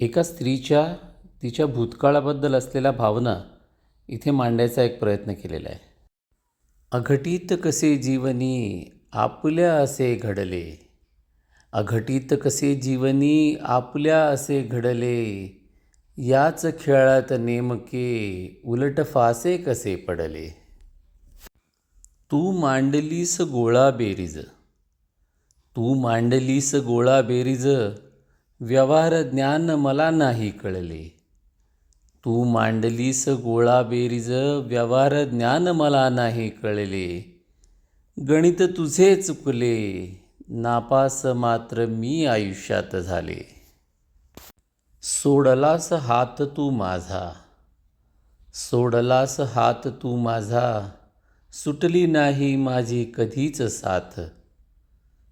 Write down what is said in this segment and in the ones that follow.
एका स्त्रीच्या तिच्या भूतकाळाबद्दल असलेल्या भावना इथे मांडायचा एक प्रयत्न केलेला आहे. अघटित कसे जीवनी आपल्या असे घडले? अघटित कसे जीवनी आपल्या असे घडले? याच खेळात नेमके उलट फासे कसे पडले? तू मांडलीस गोळा बेरीज. तू मांडलीस गोळा बेरीज. व्यवहार ज्ञान मला नाही कळले. तू मांडलीस गोळा बेरीज व्यवहार ज्ञान मला नाही कळले. गणित तुझे चुकले नापास मात्र मी आयुष्यात झाले. सोडलास हात तू माझा सोडलास हात तू माझा सुटली नाही माझी कधीच साथ.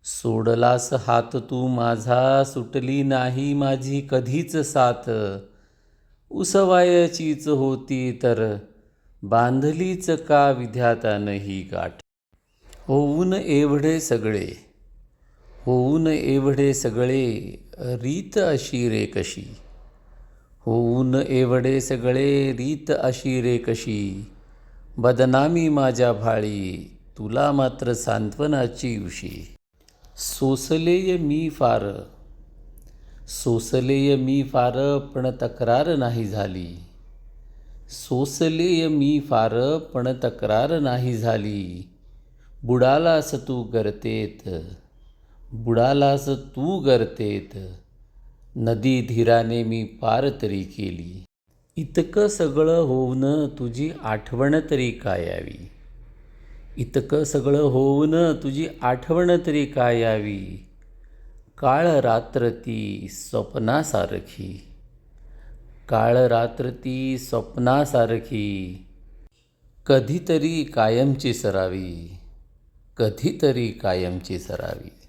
सोडलास हात तू माझा सुटली नाही माझी कधीच साथ. उसवायचीच होती तर बांधलीच का विध्यातानं ही गाठ? होऊन एवढे सगळे होऊन एवढे सगळे रीत अशी रे कशी? होऊन एवढे सगळे रीत अशी रे कशी? बदनामी माझ्या भाळी तुला मात्र सांत्वनाची उशी. सोसलेय मी फार. सोसलेय मी फार पण तक्रार नाही झाली. सोसलेय मी फार पण तक्रार नाही झाली. बुडालास तू गर्तेत बुडालास तू गरतेत. नदी धीराने मी पार तरी केली. इतकं सगळं होऊन तुझी आठवण तरी काय यावी इतकं सगळं होऊन तुझी आठवण तरी काय यावी? काळ रात्र ती स्वप्नासारखी. काळ रात्र ती स्वप्नासारखी. कधीतरी कायमची सरावी. कधीतरी कायमची सरावी.